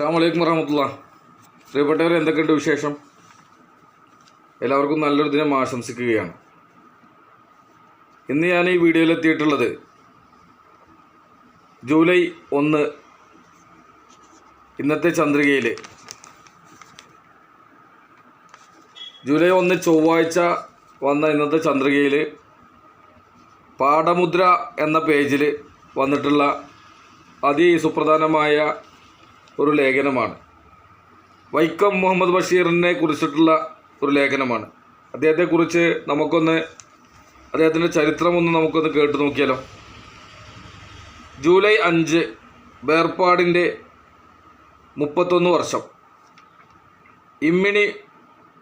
അസ്സാം വലൈക്കും വറഹമത്തുള്ള. പ്രിയപ്പെട്ടവർ എന്തൊക്കെയുണ്ട് വിശേഷം? എല്ലാവർക്കും നല്ലൊരു ദിനം ആശംസിക്കുകയാണ്. ഇന്ന് ഞാൻ ഈ വീഡിയോയിൽ എത്തിയിട്ടുള്ളത് ജൂലൈ ഒന്ന് ഇന്നത്തെ ചന്ദ്രികയിൽ ജൂലൈ ഒന്ന് ചൊവ്വാഴ്ച വന്ന ഇന്നത്തെ ചന്ദ്രികയിൽ പാഠമുദ്ര എന്ന പേജിൽ വന്നിട്ടുള്ള അതിസുപ്രധാനമായ ഒരു ലേഖനമാണ്. വൈക്കം മുഹമ്മദ് ബഷീറിനെ കുറിച്ചിട്ടുള്ള ഒരു ലേഖനമാണ്. അദ്ദേഹത്തെക്കുറിച്ച് നമുക്കൊന്ന് അദ്ദേഹത്തിന്റെ ചരിത്രമൊന്ന് നമുക്കൊന്ന് കേട്ടു നോക്കിയാലോ? ജൂലൈ അഞ്ച് വേർപാടിന്റെ മുപ്പത്തൊന്ന് വർഷം. ഇമ്മിണി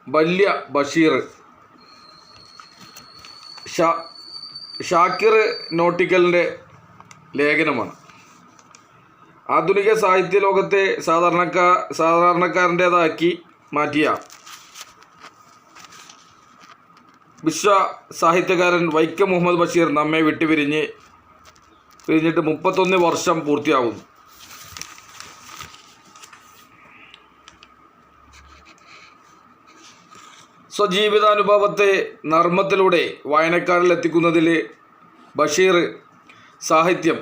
വല്യ ബഷീർ ഷാ ഷാക്കിർ നോട്ടിക്കലിന്റെ ലേഖനമാണ്. ആധുനിക സാഹിത്യ ലോകത്തെ സാധാരണക്കാ സാധാരണക്കാരന്റേതാക്കി മാറ്റിയ വിശ്വ സാഹിത്യകാരൻ വൈക്കം മുഹമ്മദ് ബഷീർ നമ്മെ വിട്ടുപിരിഞ്ഞ് പിരിഞ്ഞിട്ട് മുപ്പത്തൊന്ന് വർഷം പൂർത്തിയാകുന്നു സ്വജീവിതാനുഭവത്തെ നർമ്മത്തിലൂടെ വായനക്കാരിൽ എത്തിക്കുന്നതിൽ ബഷീർ സാഹിത്യം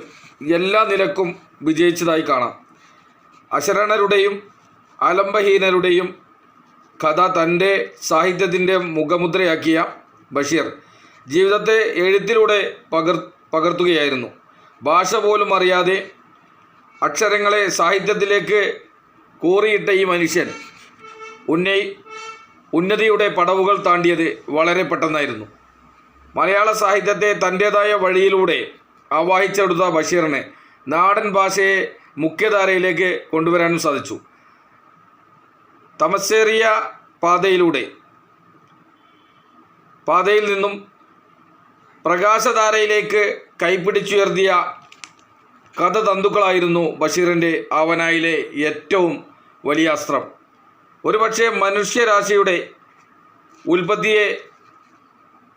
എല്ലാ നിലക്കും വിജയിച്ചതായി കാണാം. അശരണരുടെയും ആലംബഹീനരുടെയും കഥ തന്റെ സാഹിത്യത്തിന്റെ മുഖമുദ്രയാക്കിയ ബഷീർ ജീവിതത്തെ എഴുത്തിലൂടെ പകർ പകർത്തുകയായിരുന്നു. ഭാഷ പോലും അറിയാതെ അക്ഷരങ്ങളെ സാഹിത്യത്തിലേക്ക് കോറിയിട്ട ഈ മനുഷ്യൻ ഉന്നയി ഉന്നതിയുടെ പടവുകൾ താണ്ടിയത് വളരെ പെട്ടെന്നായിരുന്നു. മലയാള സാഹിത്യത്തെ തന്റേതായ വഴിയിലൂടെ ആവാഹിച്ചെടുത്ത ബഷീറിന് നാടൻ ഭാഷയെ മുഖ്യധാരയിലേക്ക് കൊണ്ടുവരാനും സാധിച്ചു. തമസ്സേറിയ പാതയിലൂടെ പാതയിൽ നിന്നും പ്രകാശധാരയിലേക്ക് കൈപ്പിടിച്ചുയർത്തിയ കഥതന്തുക്കളായിരുന്നു ബഷീറിന്റെ ആവനായിലെ ഏറ്റവും വലിയ അസ്ത്രം. ഒരുപക്ഷെ മനുഷ്യരാശിയുടെ ഉൽപ്പത്തിയെ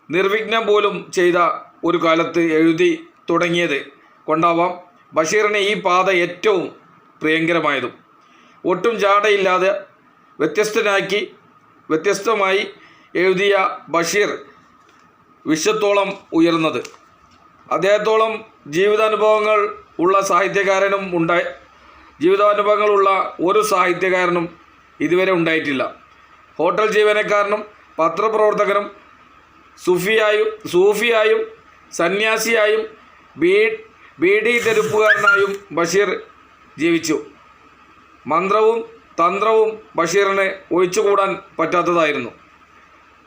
നിർവിഘ്നം പോലും ചെയ്ത ഒരു കാലത്ത് എഴുതി തുടങ്ങിയത് കൊണ്ടാവാം. ബഷീറിന് ഈ പാത ഏറ്റവും പ്രിയങ്കരമായതും. ഒട്ടും ജാടയില്ലാതെ വ്യത്യസ്തനാക്കി വ്യത്യസ്തമായി എഴുതിയ ബഷീർ വിശ്വത്തോളം ഉയർന്നത്. അദ്ദേഹത്തോളം ജീവിതാനുഭവങ്ങൾ ഉള്ള സാഹിത്യകാരനും ഉണ്ടായി ജീവിതാനുഭവങ്ങളുള്ള ഒരു സാഹിത്യകാരനും ഇതുവരെ ഉണ്ടായിട്ടില്ല. ഹോട്ടൽ ജീവനക്കാരനും പത്രപ്രവർത്തകനും സുഫിയായും സൂഫിയായും സന്യാസിയായും ബീ ബീഡി തെരുപ്പുകാരനായും ബഷീർ ജീവിച്ചു. മന്ത്രവും തന്ത്രവും ബഷീറിനെ ഒഴിച്ചുകൂടാൻ പറ്റാത്തതായിരുന്നു.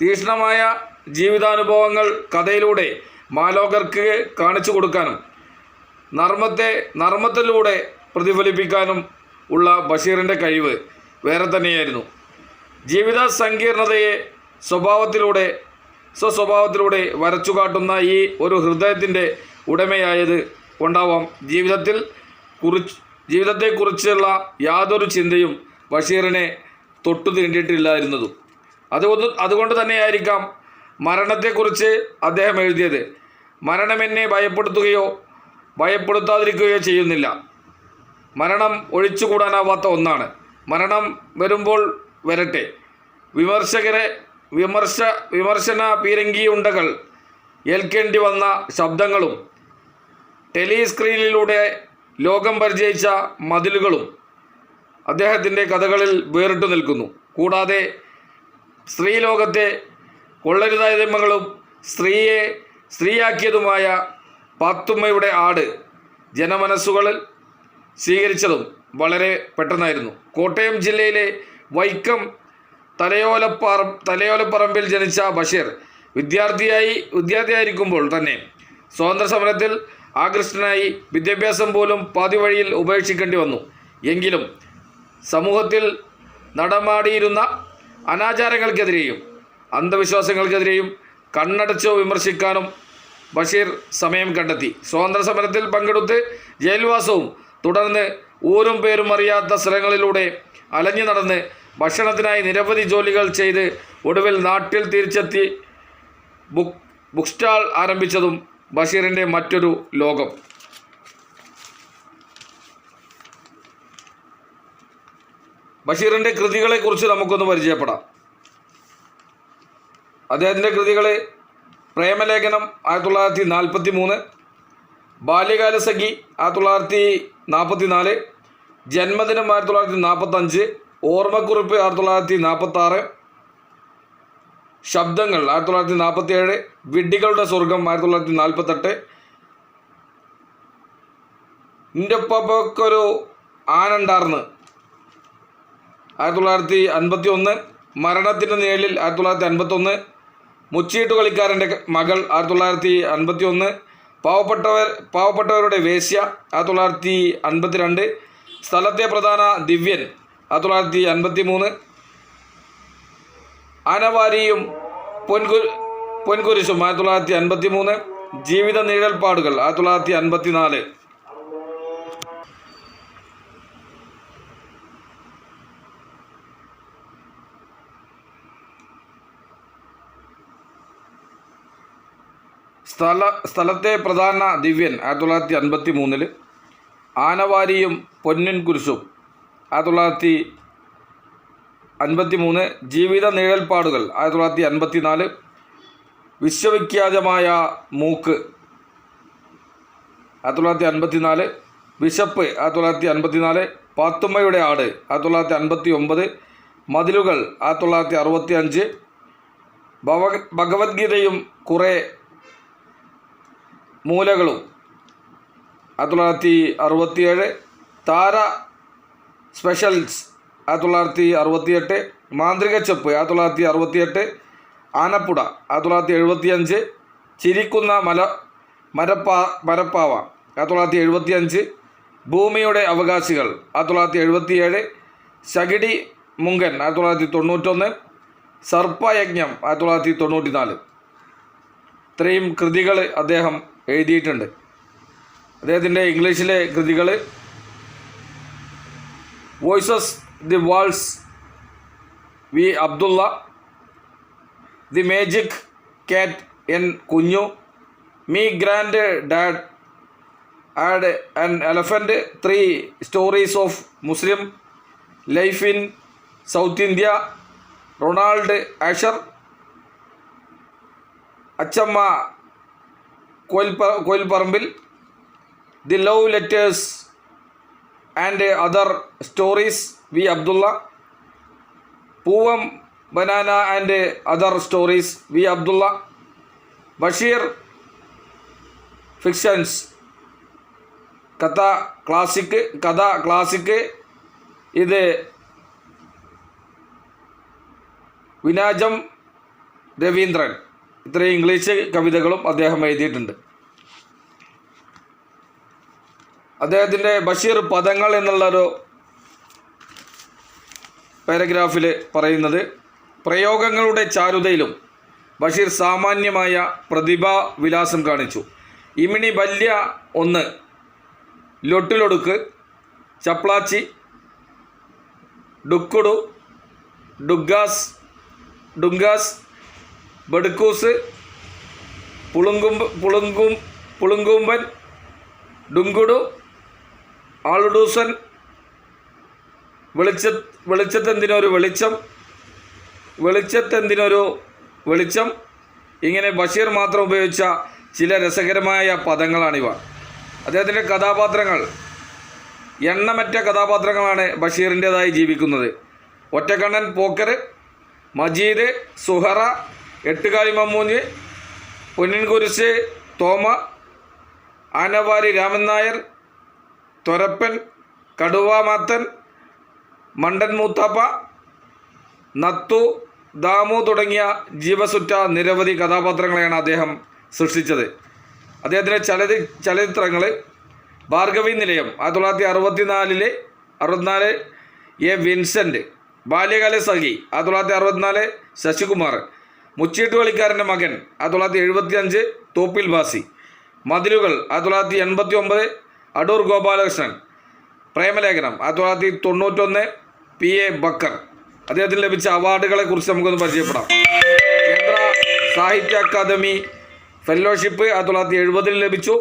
തീക്ഷ്ണമായ ജീവിതാനുഭവങ്ങൾ കഥയിലൂടെ മാലോകർക്ക് കാണിച്ചു കൊടുക്കാനും നർമ്മത്തെ നർമ്മത്തിലൂടെ പ്രതിഫലിപ്പിക്കാനും ഉള്ള ബഷീറിന്റെ കഴിവ് വേറെ തന്നെയായിരുന്നു. ജീവിത സങ്കീർണതയെ സ്വഭാവത്തിലൂടെ സ്വസ്വഭാവത്തിലൂടെ വരച്ചു കാട്ടുന്ന ഈ ഒരു ഹൃദയത്തിന്റെ ഉടമയായത് കൊണ്ടാവാം ജീവിതത്തിൽ കുറിച്ച് ജീവിതത്തെക്കുറിച്ചുള്ള യാതൊരു ചിന്തയും ബഷീറിനെ തൊട്ടു തീണ്ടിയിട്ടില്ലായിരുന്നതും അതുകൊണ്ട് അതുകൊണ്ട് തന്നെയായിരിക്കാം മരണത്തെക്കുറിച്ച് അദ്ദേഹം എഴുതിയത്. മരണം എന്നെ ഭയപ്പെടുത്തുകയോ ഭയപ്പെടുത്താതിരിക്കുകയോ ചെയ്യുന്നില്ല. മരണം ഒഴിച്ചുകൂടാനാവാത്ത ഒന്നാണ്. മരണം വരുമ്പോൾ വരട്ടെ. വിമർശകരെ വിമർശ വിമർശന പീരങ്കിയുണ്ടകൾ ഏൽക്കേണ്ടി വന്ന ശബ്ദങ്ങളും ടെലിസ്ക്രീനിലൂടെ ലോകം പരിചയിച്ച മതിലുകളും അദ്ദേഹത്തിന്റെ കഥകളിൽ വേറിട്ടു നിൽക്കുന്നു. കൂടാതെ സ്ത്രീലോകത്തെ കൊള്ളരുതായ്മകളും സ്ത്രീയെ സ്ത്രീയാക്കിയതുമായ പാത്തുമ്മയുടെ ആട് ജനമനസ്സുകളിൽ സ്വീകരിച്ചതും വളരെ പെട്ടെന്നായിരുന്നു. കോട്ടയം ജില്ലയിലെ വൈക്കം തലയോലപ്പാറ തലയോലപ്പറമ്പിൽ ജനിച്ച ബഷീർ വിദ്യാർത്ഥിയായി വിദ്യാർത്ഥിയായിരിക്കുമ്പോൾ തന്നെ സ്വാതന്ത്ര്യ സമരത്തിൽ ആകൃഷ്ടനായി വിദ്യാഭ്യാസം പോലും പാതിവഴിയിൽ ഉപേക്ഷിക്കേണ്ടി വന്നു. എങ്കിലും സമൂഹത്തിൽ നടമാടിയിരുന്ന അനാചാരങ്ങൾക്കെതിരെയും അന്ധവിശ്വാസങ്ങൾക്കെതിരെയും കണ്ണടച്ചോ വിമർശിക്കാനും ബഷീർ സമയം കണ്ടെത്തി. സ്വാതന്ത്ര്യ സമരത്തിൽ പങ്കെടുത്ത് ജയിൽവാസവും തുടർന്ന് ഊരും പേരും അറിയാത്ത സ്ഥലങ്ങളിലൂടെ അലഞ്ഞു നടന്ന് ഭക്ഷണത്തിനായി നിരവധി ജോലികൾ ചെയ്ത് ഒടുവിൽ നാട്ടിൽ തിരിച്ചെത്തി ബുക്ക് ബുക്ക് സ്റ്റാൾ ആരംഭിച്ചതും ബഷീറിന്റെ മറ്റൊരു ലോകം. ബഷീറിന്റെ കൃതികളെക്കുറിച്ച് നമുക്കൊന്ന് പരിചയപ്പെടാം. അദ്ദേഹത്തിന്റെ കൃതികൾ പ്രേമലേഖനം ആയിരത്തി തൊള്ളായിരത്തി നാൽപ്പത്തി മൂന്ന് ബാല്യകാലസഖി ആയിരത്തി തൊള്ളായിരത്തി നാൽപ്പത്തി നാല് ജന്മദിനം ആയിരത്തി തൊള്ളായിരത്തി നാൽപ്പത്തഞ്ച് ഓർമ്മക്കുറിപ്പ് ആയിരത്തി തൊള്ളായിരത്തി നാൽപ്പത്തി ആറ് ശബ്ദങ്ങൾ ആയിരത്തി തൊള്ളായിരത്തി നാൽപ്പത്തി ഏഴ് വിഡ്ഢികളുടെ സ്വർഗം ആയിരത്തി തൊള്ളായിരത്തി നാൽപ്പത്തെട്ട് എന്റെ ഉപ്പാപ്പക്കൊരു ആനണ്ടാർന്ന് ആയിരത്തി തൊള്ളായിരത്തി അൻപത്തി ഒന്ന് മരണത്തിന്റെ നിഴലിൽ ആയിരത്തി തൊള്ളായിരത്തി അൻപത്തൊന്ന് മുച്ചീട്ട് കളിക്കാരന്റെ മകൾ ആയിരത്തി തൊള്ളായിരത്തി അൻപത്തി ഒന്ന് പാവപ്പെട്ടവർ പാവപ്പെട്ടവരുടെ വേശ്യ ആയിരത്തി തൊള്ളായിരത്തി അൻപത്തി രണ്ട് സ്ഥലത്തെ പ്രധാന ദിവ്യൻ ആയിരത്തി തൊള്ളായിരത്തി അൻപത്തി മൂന്ന് ആനവാരിയും പൊൻകു പൊൻകുരിശും ആയിരത്തി തൊള്ളായിരത്തി അൻപത്തി മൂന്ന് ജീവിത നിഴൽപ്പാടുകൾ ആയിരത്തി തൊള്ളായിരത്തി അൻപത്തി നാല് സ്ഥല സ്ഥലത്തെ പ്രധാന ദിവ്യൻ ആയിരത്തി തൊള്ളായിരത്തി അൻപത്തി മൂന്നിൽ ആനവാരിയും പൊന്നിൻ കുരിശും ആയിരത്തി തൊള്ളായിരത്തി അൻപത്തി മൂന്ന് ജീവിത നിഴൽപ്പാടുകൾ. ആയിരത്തി തൊള്ളായിരത്തി അൻപത്തി നാല് വിശ്വവിഖ്യാതമായ മൂക്ക്. ആയിരത്തി തൊള്ളായിരത്തി അൻപത്തി നാല് വിശപ്പ്. ആയിരത്തി തൊള്ളായിരത്തി അൻപത്തി നാല് പാത്തുമ്മയുടെ ആട്. ആയിരത്തി തൊള്ളായിരത്തി അൻപത്തി ഒമ്പത് മതിലുകൾ. ആയിരത്തി തൊള്ളായിരത്തി അറുപത്തി അഞ്ച് ഭവ ഭഗവത്ഗീതയും കുറേ മൂലകളും. ആയിരത്തി തൊള്ളായിരത്തി അറുപത്തിയേഴ് താര സ്പെഷ്യൽസ്. ആയിരത്തി തൊള്ളായിരത്തി അറുപത്തിയെട്ട് മാന്ത്രിക ചെപ്പ് ആയിരത്തി തൊള്ളായിരത്തി അറുപത്തിയെട്ട് ആനപ്പുട ആയിരത്തി തൊള്ളായിരത്തി എഴുപത്തിയഞ്ച് ചിരിക്കുന്ന മല മരപ്പാ മരപ്പാവ ആയിരത്തി തൊള്ളായിരത്തി എഴുപത്തിയഞ്ച് ഭൂമിയുടെ അവകാശികൾ ആയിരത്തി തൊള്ളായിരത്തി എഴുപത്തിയേഴ് ശകിടി മുങ്കൻ ആയിരത്തി തൊള്ളായിരത്തി തൊണ്ണൂറ്റൊന്ന് സർപ്പയജ്ഞം ആയിരത്തി തൊള്ളായിരത്തി തൊണ്ണൂറ്റി നാല് ഇത്രയും കൃതികൾ അദ്ദേഹം എഴുതിയിട്ടുണ്ട്. അദ്ദേഹത്തിന്റെ ഇംഗ്ലീഷിലെ കൃതികൾ voices the world's V. Abdullah, the magic cat in Kunyo, me granddad had an elephant, three stories of Muslim life in South India, Ronald Asher, Achama Koilparambil, the love letters and other stories. V Abdullah Poovan banana and other stories V Abdullah Basheer fictions. കഥ classic കഥ classic. ഇത് വിനാജം രവീന്ദ്രൻ. ഇത്രയും English കവിതകളും അദ്ദേഹം എഴുതിയിട്ടുണ്ട്. അദ്ദേഹത്തിന്റെ ബഷീർ പദങ്ങൾ എന്നുള്ളൊരു പാരഗ്രാഫിൽ പറയുന്നത് പ്രയോഗങ്ങളുടെ ചാരുതയിലും ബഷീർ സാമാന്യമായ പ്രതിഭാ വിലാസം കാണിച്ചു. ഇമിണി ബല്യ ഒന്ന് ലൊട്ടിലൊടുക്ക് ചപ്ലാച്ചി ഡുക്കുടു ഡുഗാസ് ഡുങ്കാസ് ബെടുക്കൂസ് പുളുങ്കും പുളുങ്കും പുളുങ്കൂമ്പൻ ഡുങ്കുടു ആളുഡൂസൻ വെളിച്ച വെളിച്ചത്തെന്തിനൊരു വെളിച്ചം? വെളിച്ചത്തെന്തിനൊരു വെളിച്ചം? ഇങ്ങനെ ബഷീർ മാത്രം ഉപയോഗിച്ച ചില രസകരമായ പദങ്ങളാണിവ. അദ്ദേഹത്തിന്റെ കഥാപാത്രങ്ങൾ എണ്ണമറ്റ കഥാപാത്രങ്ങളാണ് ബഷീറിന്റേതായി ജീവിക്കുന്നത്. ഒറ്റക്കണ്ണൻ പോക്കർ മജീദ് സുഹറ എട്ടുകാലി മമ്മൂഞ്ഞ് പൊന്നിൻകുരിശ് തോമ ആനവാരി രാമൻ നായർ തൊരപ്പൻ കടുവാമാത്തൻ മണ്ടൻ മൂത്താപ്പ നത്തു ദാമു തുടങ്ങിയ ജീവസുറ്റ നിരവധി കഥാപാത്രങ്ങളെയാണ് അദ്ദേഹം സൃഷ്ടിച്ചത്. അദ്ദേഹത്തിന്റെ ചലതി ചലച്ചിത്രങ്ങൾ ഭാർഗവി നിലയം ആയിരത്തി തൊള്ളായിരത്തി അറുപത്തിനാലിലെ അറുപത്തിനാല് എ വിൻസെന്റ് ബാല്യകാല സഖി ആയിരത്തി തൊള്ളായിരത്തി അറുപത്തിനാല് ശശികുമാർ മുച്ചീട്ട് കളിക്കാരന്റെ മകൻ ആയിരത്തി തൊള്ളായിരത്തി എഴുപത്തി അഞ്ച് തോപ്പിൽ ബാസി മതിലുകൾ ആയിരത്തി തൊള്ളായിരത്തി എൺപത്തി ഒമ്പത് അടൂർ ഗോപാലകൃഷ്ണൻ പ്രേമലേഖനം ആയിരത്തി തൊള്ളായിരത്തി തൊണ്ണൂറ്റൊന്ന് പി എ ബക്കർ. അദ്ദേഹത്തിന് ലഭിച്ച അവാർഡുകളെ കുറിച്ച് നമുക്കൊന്ന് പരിചയപ്പെടാം. കേന്ദ്ര സാഹിത്യ അക്കാദമി ഫെലോഷിപ്പ് ആയിരത്തി തൊള്ളായിരത്തി എഴുപതിൽ ലഭിച്ചു.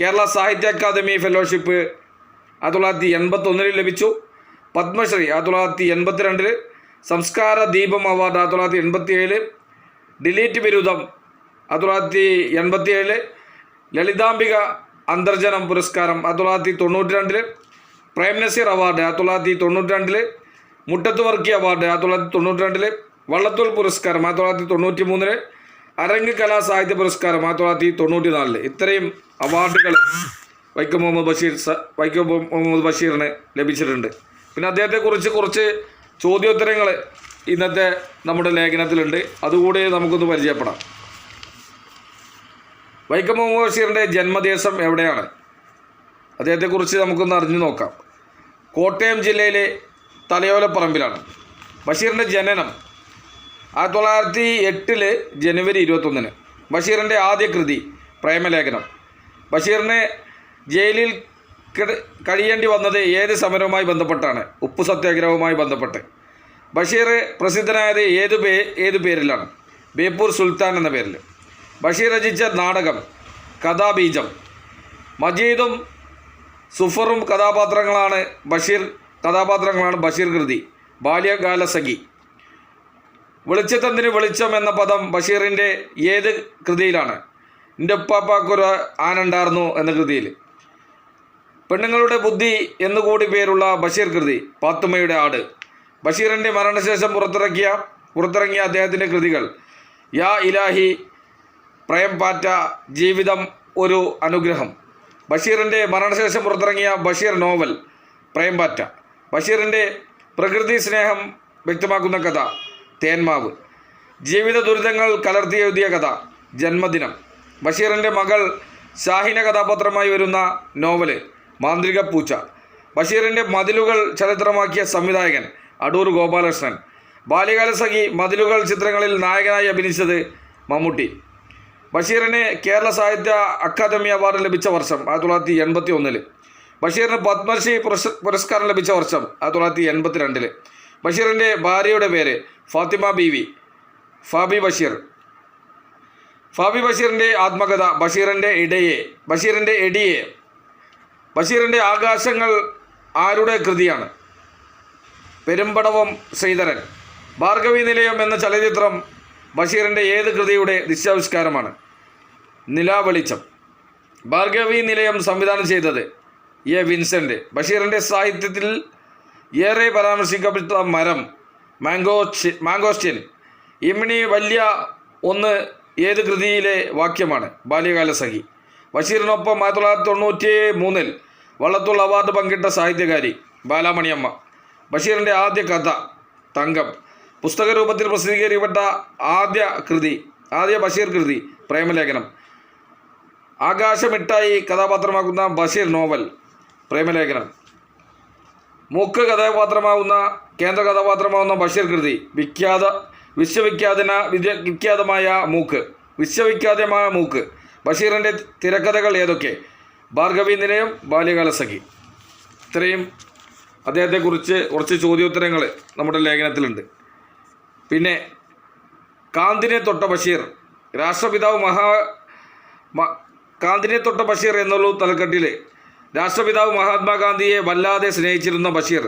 കേരള സാഹിത്യ അക്കാദമി ഫെലോഷിപ്പ് ആയിരത്തി തൊള്ളായിരത്തി എൺപത്തൊന്നിൽ ലഭിച്ചു. പത്മശ്രീ ആയിരത്തി തൊള്ളായിരത്തി എൺപത്തിരണ്ടിൽ സംസ്കാര ദീപം അവാർഡ് ആയിരത്തി തൊള്ളായിരത്തി എൺപത്തി ഏഴ് ഡിലീറ്റ് ബിരുദം ആയിരത്തി തൊള്ളായിരത്തി എൺപത്തി ഏഴ് ലളിതാംബിക അന്തർജനം പുരസ്കാരം ആയിരത്തി തൊള്ളായിരത്തി തൊണ്ണൂറ്റി രണ്ടിൽ പ്രേം നസീർ അവാർഡ് ആയിരത്തി തൊള്ളായിരത്തി തൊണ്ണൂറ്റി രണ്ടിൽ മുട്ടത്ത് വർക്കി അവാർഡ് ആയിരത്തി തൊള്ളായിരത്തി തൊണ്ണൂറ്റി രണ്ടിലെ വള്ളത്തോൾ പുരസ്കാരം ആയിരത്തി തൊള്ളായിരത്തി തൊണ്ണൂറ്റി മൂന്നിൽ അരങ്ങ് കലാ സാഹിത്യ പുരസ്കാരം ആയിരത്തി തൊള്ളായിരത്തി തൊണ്ണൂറ്റി നാലിൽ ഇത്രയും അവാർഡുകൾ വൈക്കം മുഹമ്മദ് ബഷീർ വൈക്കം മുഹമ്മദ് ബഷീറിന് ലഭിച്ചിട്ടുണ്ട്. പിന്നെ അദ്ദേഹത്തെക്കുറിച്ച് കുറച്ച് ചോദ്യോത്തരങ്ങൾ ഇന്നത്തെ നമ്മുടെ ലേഖനത്തിലുണ്ട്. അതുകൂടി നമുക്കൊന്ന് പരിചയപ്പെടാം. വൈക്കം മുഹമ്മദ് ബഷീറിന്റെ ജന്മദേശം എവിടെയാണ്? അദ്ദേഹത്തെക്കുറിച്ച് നമുക്കൊന്ന് അറിഞ്ഞു നോക്കാം. കോട്ടയം ജില്ലയിലെ തലയോലപ്പറമ്പിലാണ്. ബഷീറിന്റെ ജനനം ആയിരത്തി തൊള്ളായിരത്തി എട്ടിൽ ജനുവരി ഇരുപത്തൊന്നിന്. ബഷീറിന്റെ ആദ്യ കൃതി പ്രേമലേഖനം. ബഷീറിനെ ജയിലിൽ കഴിയേണ്ടി വന്നത് ഏത് സമരവുമായി ബന്ധപ്പെട്ടാണ്? ഉപ്പ് സത്യാഗ്രഹവുമായി ബന്ധപ്പെട്ട്. ബഷീർ പ്രസിദ്ധനായത് ഏത് പേ ഏത് പേരിലാണ്? ബേപ്പൂർ സുൽത്താൻ എന്ന പേരിൽ ബഷീർ രചിച്ച നാടകം കഥാബീജം. മജീദും സുഫറും കഥാപാത്രങ്ങളാണ് ബഷീർ കഥാപാത്രങ്ങളാണ് ബഷീർ കൃതി ബാല്യകാലസഖി വെളിച്ചത്തന്തിന് വെളിച്ചം എന്ന പദം ബഷീറിന്റെ ഏത് കൃതിയിലാണ്? എന്റെ ഉപ്പാപ്പാക്കൊരു ആനുണ്ടായിരുന്നു എന്ന കൃതിയിൽ. പെണ്ണുങ്ങളുടെ ബുദ്ധി എന്നുകൂടി പേരുള്ള ബഷീർ കൃതി പാത്തുമ്മയുടെ ആട്. ബഷീറിന്റെ മരണശേഷം പുറത്തിറക്കിയ പുറത്തിറങ്ങിയ അദ്ദേഹത്തിന്റെ കൃതികൾ യാ ഇലാഹി പ്രയം പാറ്റ ജീവിതം ഒരു അനുഗ്രഹം ബഷീറിന്റെ മരണശേഷം പുറത്തിറങ്ങിയ ബഷീർ നോവൽ പ്രയം പാറ്റ. ബഷീറിന്റെ പ്രകൃതി സ്നേഹം വ്യക്തമാക്കുന്ന കഥ തേന്മാവ്. ജീവിത ദുരിതങ്ങൾ കലർത്തി എഴുതിയ കഥ ജന്മദിനം. ബഷീറിന്റെ മകൾ ഷാഹിന കഥാപാത്രമായി വരുന്ന നോവൽ മാന്ത്രിക പൂച്ച. ബഷീറിന്റെ മതിലുകൾ ചരിത്രമാക്കിയ സംവിധായകൻ അടൂർ ഗോപാലകൃഷ്ണൻ. ബാല്യകാലസഖി മതിലുകൾ ചിത്രങ്ങളിൽ നായകനായി അഭിനയിച്ചത് മമ്മൂട്ടി. ബഷീറിന് കേരള സാഹിത്യ അക്കാദമി അവാർഡ് ലഭിച്ച വർഷം ആയിരത്തി തൊള്ളായിരത്തി എൺപത്തി ഒന്നിൽ. ബഷീറിന് പത്മശ്രീ പുരസ് പുരസ്കാരം ലഭിച്ച വർഷം ആയിരത്തി തൊള്ളായിരത്തി എൺപത്തി രണ്ടിൽ ബഷീറിന്റെ ഭാര്യയുടെ പേര് ഫാത്തിമ ബീവി ഫാബി ബഷീർ. ഫാബി ബഷീറിന്റെ ആത്മകഥ ബഷീറിന്റെ ഇടയെ ബഷീറിന്റെ എടിയെ. ബഷീറിന്റെ ആകാശങ്ങൾ ആരുടെ കൃതിയാണ്? പെരുമ്പടവം ശ്രീധരൻ. ഭാർഗവി നിലയം എന്ന ചലച്ചിത്രം ബഷീറിന്റെ ഏത് കൃതിയുടെ ദിശാവിഷ്കാരമാണ് നിലാവെളിച്ചം. ഭാർഗവി നിലയം സംവിധാനം ചെയ്തത് എ വിൻസെന്റ് ബഷീറിന്റെ സാഹിത്യത്തിൽ ഏറെ പരാമർശിക്കപ്പെട്ട മരം മാംഗോച്ചി മാങ്കോസ്റ്റിൻ ഇമ്മിണി വലിയ ഒന്ന് ഏത് കൃതിയിലെ വാക്യമാണ്? ബാല്യകാലസഖി ബഷീറിനൊപ്പം ആയിരത്തി തൊള്ളായിരത്തി തൊണ്ണൂറ്റി മൂന്നിൽ വള്ളത്തോൾ അവാർഡ് പങ്കിട്ട സാഹിത്യകാരി ബാലാമണിയമ്മ. ബഷീറിന്റെ ആദ്യ കഥ തങ്കം. പുസ്തക രൂപത്തിൽ പ്രസിദ്ധീകരിക്കപ്പെട്ട ആദ്യ കൃതി ആദ്യ ബഷീർ കൃതി പ്രേമലേഖനം. ആകാശമിട്ടായി കഥാപാത്രമാക്കുന്ന ബഷീർ നോവൽ പ്രേമലേഖനം. മൂക്ക് കഥാപാത്രമാവുന്ന കേന്ദ്ര കഥാപാത്രമാവുന്ന ബഷീർ കൃതി വിഖ്യാത വിശ്വവിഖ്യാതന വിഖ്യാതമായ മൂക്ക് വിശ്വവിഖ്യാതമായ മൂക്ക്. ബഷീറിന്റെ തിരക്കഥകൾ ഏതൊക്കെ? ഭാർഗവി നിലയം ബാല്യകാലസഖി. ഇത്രയും അദ്ദേഹത്തെക്കുറിച്ച് കുറച്ച് ചോദ്യോത്തരങ്ങൾ നമ്മുടെ ലേഖനത്തിലുണ്ട്. പിന്നെ കാന്തിനെ തൊട്ട ബഷീർ രാഷ്ട്രപിതാവ് മഹാ കാന്തിനെ തൊട്ട ബഷീർ എന്നുള്ള തലക്കെട്ടിൽ രാഷ്ട്രപിതാവ് മഹാത്മാഗാന്ധിയെ വല്ലാതെ സ്നേഹിച്ചിരുന്ന ബഷീർ.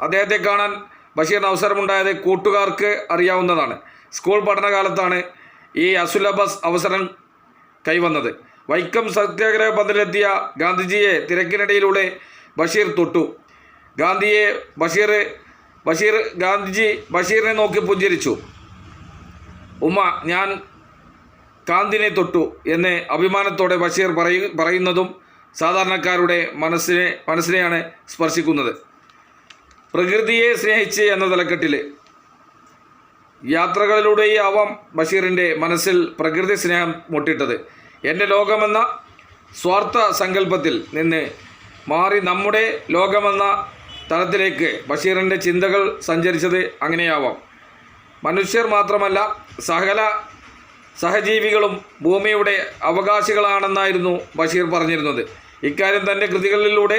അദ്ദേഹത്തെ കാണാൻ ബഷീറിന് അവസരമുണ്ടായത് കൂട്ടുകാർക്ക് അറിയാവുന്നതാണ്. സ്കൂൾ പഠനകാലത്താണ് ഈ അസുലഭ അവസരം കൈവന്നത്. വൈക്കം സത്യാഗ്രഹ പന്തലിലെത്തിയ ഗാന്ധിജിയെ തിരക്കിനിടയിലൂടെ ബഷീർ തൊട്ടു. ഗാന്ധിയെ ബഷീർ ബഷീർ ഗാന്ധിജി ബഷീറിനെ നോക്കി പുഞ്ചിരിച്ചു. ഉമ്മ ഞാൻ കാന്തിനെ തൊട്ടു എന്ന് അഭിമാനത്തോടെ ബഷീർ പറയുന്നതും സാധാരണക്കാരുടെ മനസ്സിനെ മനസ്സിനെയാണ് സ്പർശിക്കുന്നത്. പ്രകൃതിയെ സ്നേഹിച്ച് എന്ന തലക്കെട്ടിൽ യാത്രകളിലൂടെയാവാം ബഷീറിന്റെ മനസ്സിൽ പ്രകൃതി സ്നേഹം മുട്ടിട്ടത്. എന്റെ ലോകമെന്ന സ്വാർത്ഥ സങ്കല്പത്തിൽ നിന്ന് മാറി നമ്മുടെ ലോകമെന്ന തലത്തിലേക്ക് ബഷീറിന്റെ ചിന്തകൾ സഞ്ചരിച്ചത് അങ്ങനെയാവാം. മനുഷ്യർ മാത്രമല്ല സകല സഹജീവികളും ഭൂമിയുടെ അവകാശികളാണെന്നായിരുന്നു ബഷീർ പറഞ്ഞിരുന്നത്. ഇക്കാര്യം തന്റെ കൃതികളിലൂടെ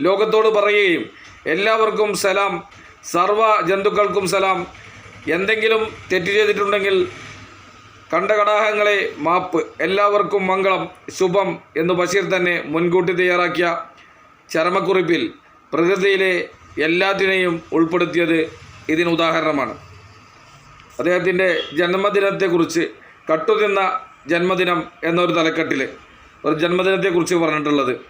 ലോകത്തോട് പറയുകയും എല്ലാവർക്കും സലാം സർവ ജന്തുക്കൾക്കും സലാം. എന്തെങ്കിലും തെറ്റ് ചെയ്തിട്ടുണ്ടെങ്കിൽ കണ്ടകടാഹങ്ങളെ മാപ്പ്. എല്ലാവർക്കും മംഗളം ശുഭം എന്ന് ബഷീർ തന്നെ മുൻകൂട്ടി തയ്യാറാക്കിയ ചരമക്കുറിപ്പിൽ പ്രകൃതിയിലെ എല്ലാത്തിനെയും ഉൾപ്പെടുത്തിയത് ഇതിന് ഉദാഹരണമാണ്. അദ്ദേഹത്തിന്റെ ജന്മദിനത്തെക്കുറിച്ച് കട്ടുതിന്ന ജന്മദിനം എന്നൊരു തലക്കെട്ടിൽ ഒരു ജന്മദിനത്തെക്കുറിച്ച് പറഞ്ഞിട്ടുള്ളത്.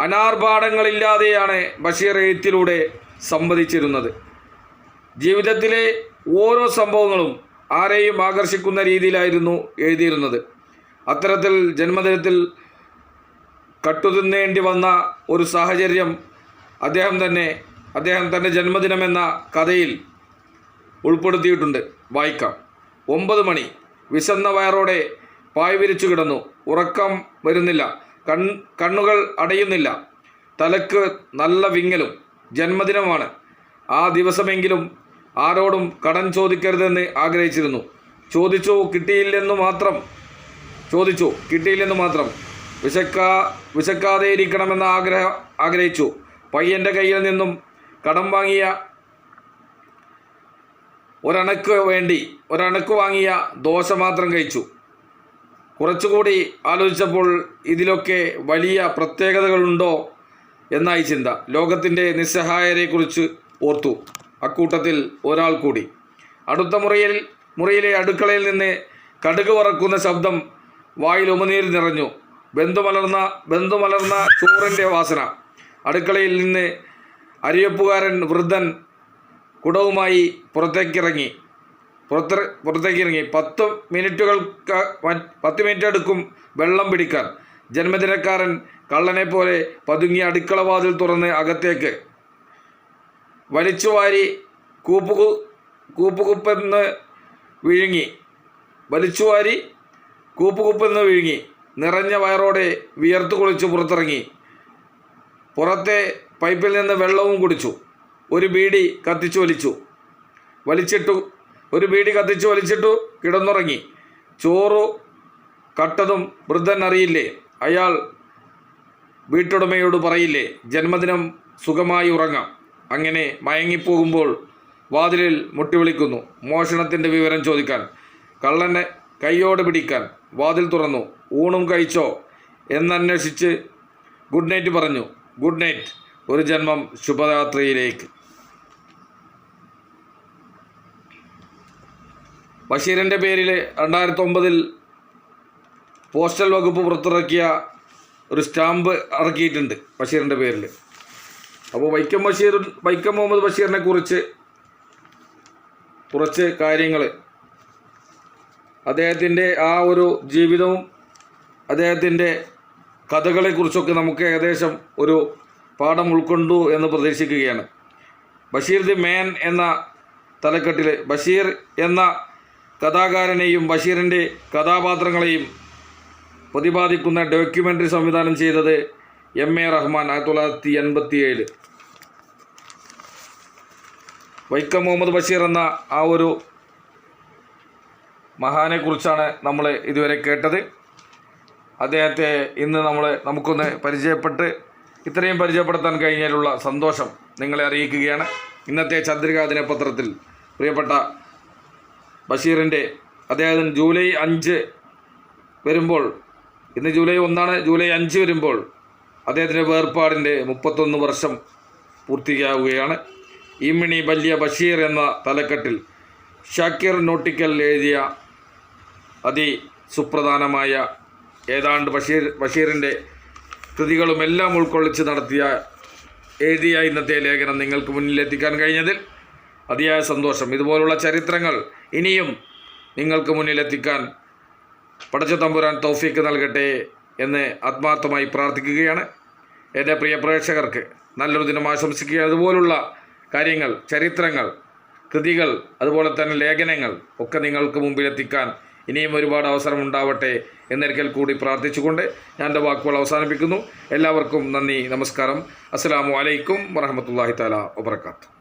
അനാർഭാടങ്ങളില്ലാതെയാണ് ബഷീർ എഴുത്തിലൂടെ സംവദിച്ചിരുന്നത്. ജീവിതത്തിലെ ഓരോ സംഭവങ്ങളും ആരെയും ആകർഷിക്കുന്ന രീതിയിലായിരുന്നു എഴുതിയിരുന്നത്. അത്തരത്തിൽ ജന്മദിനത്തിൽ കട്ടുതിന്നേണ്ടി വന്ന ഒരു സാഹചര്യം അദ്ദേഹം തന്നെ അദ്ദേഹം തന്റെ ജന്മദിനമെന്ന കഥയിൽ ഉൾപ്പെടുത്തിയിട്ടുണ്ട്. വായിക്കാം. ഒമ്പത് മണി. വിശന്ന വയറോടെ പായ് വിരിച്ചു കിടന്നു. ഉറക്കം വരുന്നില്ല. കൺ കണ്ണുകൾ അടയുന്നില്ല. തലക്ക് നല്ല വിങ്ങലും ജന്മദിനമാണ്. ആ ദിവസമെങ്കിലും ആരോടും കടൻ ചോദിക്കരുതെന്ന് ആഗ്രഹിച്ചിരുന്നു. ചോദിച്ചു കിട്ടിയില്ലെന്നു മാത്രം ചോദിച്ചു കിട്ടിയില്ലെന്നു മാത്രം. വിശക്കാ വിശക്കാതെ ഇരിക്കണമെന്ന് ആഗ്രഹ ആഗ്രഹിച്ചു. പയ്യന്റെ കയ്യിൽ നിന്നും കടം വാങ്ങിയ ഒരണക്ക് വേണ്ടി ഒരണക്ക് വാങ്ങിയ ദോശ മാത്രം കഴിച്ചു. കുറച്ചുകൂടി ആലോചിച്ചപ്പോൾ ഇതിലൊക്കെ വലിയ പ്രത്യേകതകളുണ്ടോ എന്നായി ചിന്ത. ലോകത്തിന്റെ നിസ്സഹായരെക്കുറിച്ച് ഓർത്തു. അക്കൂട്ടത്തിൽ ഒരാൾ കൂടി. അടുത്ത മുറിയിൽ മുറിയിലെ അടുക്കളയിൽ നിന്ന് കടുക് വറക്കുന്ന ശബ്ദം വായിൽ ഉമനീർ നിറഞ്ഞു. ബന്ധുമലർന്ന ബന്ധുമലർന്ന ചോറിന്റെ വാസന. അടുക്കളയിൽ നിന്ന് അരിയപ്പുകാരൻ വൃദ്ധൻ കുടവുമായി പുറത്തേക്കിറങ്ങി. പുറത്ത് പുറത്തേക്കിറങ്ങി. പത്ത് മിനിറ്റുകൾക്ക് മ- പത്ത് മിനിറ്റ് എടുക്കും വെള്ളം പിടിക്കാൻ. ജന്മദിനക്കാരൻ കള്ളനെ പോലെ പതുങ്ങി അടുക്കള വാതിൽ തുറന്ന് അകത്തേക്ക്. വലിച്ചുവാരി കൂപ്പുകു കൂപ്പുകുപ്പെന്ന് വിഴുങ്ങി. വലിച്ചുവാരി കൂപ്പുകുപ്പെന്ന് വിഴുങ്ങി. നിറഞ്ഞ വയറോടെ വിയർത്തു കുളിച്ച് പുറത്തിറങ്ങി. പുറത്തെ പൈപ്പിൽ നിന്ന് വെള്ളവും കുടിച്ചു. ഒരു ബീഡി കത്തിച്ചു വലിച്ചു. വലിച്ചിട്ടു ഒരു ബീഡി കത്തിച്ചു വലിച്ചിട്ടു കിടന്നുറങ്ങി. ചോറു കട്ടതും വൃദ്ധൻ അറിയില്ലേ? അയാൾ വീട്ടുടമയോട് പറയില്ലേ? ജന്മദിനം സുഖമായി ഉറങ്ങാം. അങ്ങനെ മയങ്ങിപ്പോകുമ്പോൾ വാതിലിൽ മുട്ടിവിളിക്കുന്നു മോഷണത്തിന്റെ വിവരം ചോദിക്കാൻ. കള്ളനെ കൈയോട് പിടിക്കാൻ വാതിൽ തുറന്നു. ഊണും കഴിച്ചോ എന്നന്വേഷിച്ച് ഗുഡ് നൈറ്റ് പറഞ്ഞു. ഗുഡ് നൈറ്റ് ഒരു ജന്മം ശുഭരാത്രിയിലേക്ക്. ബഷീറിന്റെ പേരിൽ രണ്ടായിരത്തി ഒമ്പതിൽ പോസ്റ്റൽ വകുപ്പ് പുറത്തിറക്കിയ ഒരു സ്റ്റാമ്പ് ഇറക്കിയിട്ടുണ്ട് ബഷീറിന്റെ പേരിൽ അപ്പോൾ വൈക്കം ബഷീർ വൈക്കം മുഹമ്മദ് ബഷീറിനെ കുറിച്ച് കുറച്ച് കാര്യങ്ങൾ അദ്ദേഹത്തിന്റെ ആ ഒരു ജീവിതവും അദ്ദേഹത്തിന്റെ കഥകളെക്കുറിച്ചൊക്കെ നമുക്ക് ഏകദേശം ഒരു പാഠം ഉൾക്കൊണ്ടു എന്ന് പ്രതീക്ഷിക്കുകയാണ്. ബഷീർ ദി മാൻ എന്ന തലക്കെട്ടിൽ ബഷീർ എന്ന കഥാകാരനെയും ബഷീറിന്റെ കഥാപാത്രങ്ങളെയും പ്രതിപാദിക്കുന്ന ഡോക്യുമെന്ററി സംവിധാനം ചെയ്തത് എം എ റഹ്മാൻ ആയിരത്തി തൊള്ളായിരത്തി എൺപത്തി ഏഴ് വൈക്കം മുഹമ്മദ് ബഷീർ എന്ന ആ ഒരു മഹാനെക്കുറിച്ചാണ് നമ്മൾ ഇതുവരെ കേട്ടത്. അദ്ദേഹത്തെ ഇന്ന് നമ്മൾ നമുക്കൊന്ന് പരിചയപ്പെട്ട് ഇത്രയും പരിചയപ്പെടുത്താൻ കഴിഞ്ഞതിലുള്ള സന്തോഷം നിങ്ങളെ അറിയിക്കുകയാണ്. ഇന്നത്തെ ചന്ദ്രികാ ദിനപത്രത്തിൽ പ്രിയപ്പെട്ട ബഷീറിന്റെ അദ്ദേഹത്തിന് ജൂലൈ അഞ്ച് വരുമ്പോൾ ഇന്ന് ജൂലൈ ഒന്നാണ് ജൂലൈ അഞ്ച് വരുമ്പോൾ അദ്ദേഹത്തിന്റെ വേർപാടിന്റെ മുപ്പത്തൊന്ന് വർഷം പൂർത്തിയാവുകയാണ്. ഇമ്മിണി ബല്യ ബഷീർ എന്ന തലക്കെട്ടിൽ ഷാക്കിർ നോട്ടിക്കൽ എഴുതിയ അതി സുപ്രധാനമായ ഏതാണ്ട് ബഷീർ ബഷീറിന്റെ കൃതികളുമെല്ലാം ഉൾക്കൊള്ളിച്ച് നടത്തിയ എഴുതിയ ഇന്നത്തെ ലേഖനം നിങ്ങൾക്ക് മുന്നിലെത്തിക്കാൻ കഴിഞ്ഞതിൽ അതിയായ സന്തോഷം. ഇതുപോലുള്ള ചരിത്രങ്ങൾ ഇനിയും നിങ്ങൾക്ക് മുന്നിലെത്തിക്കാൻ പടച്ച തമ്പുരാൻ തൗഫീക്ക് നൽകട്ടെ എന്ന് ആത്മാർത്ഥമായി പ്രാർത്ഥിക്കുകയാണ്. എന്റെ പ്രിയ പ്രേക്ഷകർക്ക് നല്ലൊരു ദിനം ആശംസിക്കുക. അതുപോലുള്ള കാര്യങ്ങൾ ചരിത്രങ്ങൾ കൃതികൾ അതുപോലെ തന്നെ ലേഖനങ്ങൾ ഒക്കെ നിങ്ങൾക്ക് മുമ്പിലെത്തിക്കാൻ ഇനിയും ഒരുപാട് അവസരം ഉണ്ടാവട്ടെ എന്നൊരിക്കൽ കൂടി പ്രാർത്ഥിച്ചുകൊണ്ട് ഞാൻ എന്റെ വാക്കുകൾ അവസാനിപ്പിക്കുന്നു. എല്ലാവർക്കും നന്ദി നമസ്കാരം. അസ്സാം വലൈക്കും വറഹമത്തല്ലാഹി താല വബർക്കാത്തു